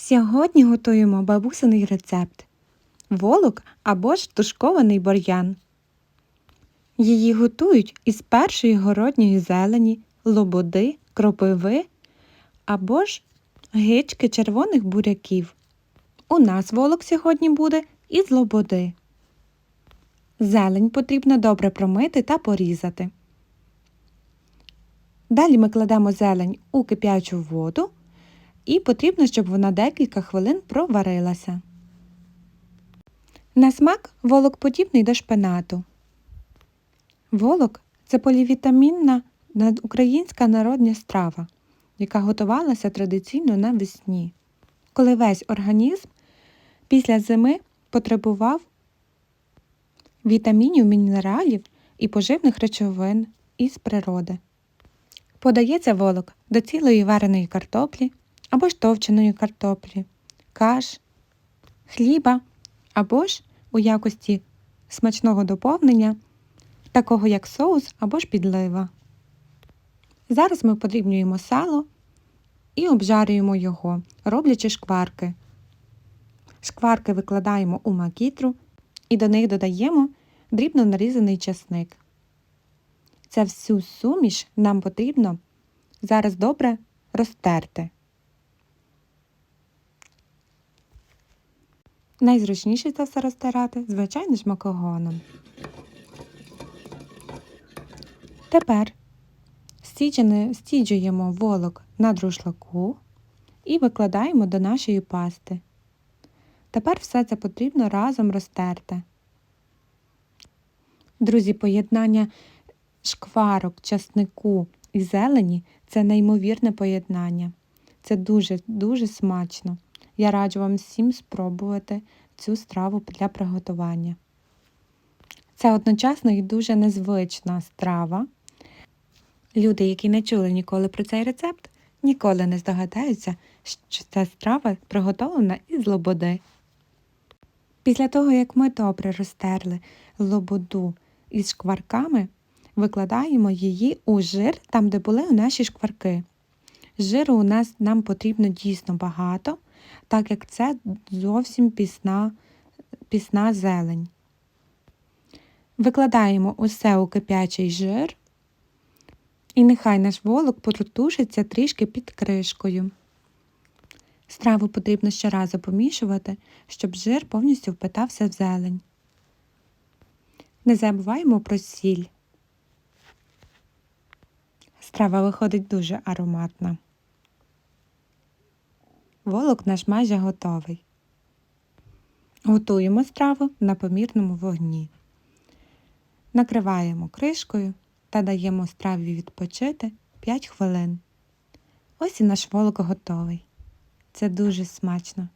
Сьогодні готуємо бабусиний рецепт волок або ж тушкований бур'ян. Її готують із першої городньої зелені, лободи, кропиви або ж гички червоних буряків. У нас волок сьогодні буде із лободи. Зелень потрібно добре промити та порізати. Далі ми кладемо зелень у кип'ячу воду і потрібно, щоб вона декілька хвилин проварилася. На смак волок подібний до шпинату. Волок це полівітамінна українська народна страва, яка готувалася традиційно навесні, коли весь організм після зими потребував вітамінів, мінералів і поживних речовин із природи. Подається волок до цілої вареної картоплі або ж товченої картоплі, каш, хліба або ж у якості смачного доповнення, такого як соус або ж підлива. Зараз ми подрібнюємо сало і обжарюємо його, роблячи шкварки. Шкварки викладаємо у макітру і до них додаємо дрібно нарізаний часник. Це всю суміш нам потрібно зараз добре розтерти. Найзручніше це все розтирати, звичайно ж, макогоном. Тепер стіджуємо волок на друшлаку і викладаємо до нашої пасти. Тепер все це потрібно разом розтерти. Друзі, поєднання шкварок, часнику і зелені це неймовірне поєднання. Це дуже-дуже смачно. Я раджу вам всім спробувати цю страву для приготування. Це одночасно і дуже незвична страва. Люди, які не чули ніколи про цей рецепт, ніколи не здогадаються, що ця страва приготовлена із лободи. Після того, як ми добре розтерли лободу із шкварками, викладаємо її у жир, там, де були наші шкварки. Жиру у нас нам потрібно дійсно багато, так як це зовсім пісна, пісна зелень. Викладаємо усе у кип'ячий жир, і нехай наш волок протушиться трішки під кришкою. Страву потрібно щоразу помішувати, щоб жир повністю впитався в зелень. Не забуваємо про сіль. Страва виходить дуже ароматна. Волок наш майже готовий. Готуємо страву на помірному вогні. Накриваємо кришкою та даємо страві відпочити 5 хвилин. Ось і наш волок готовий. Це дуже смачно.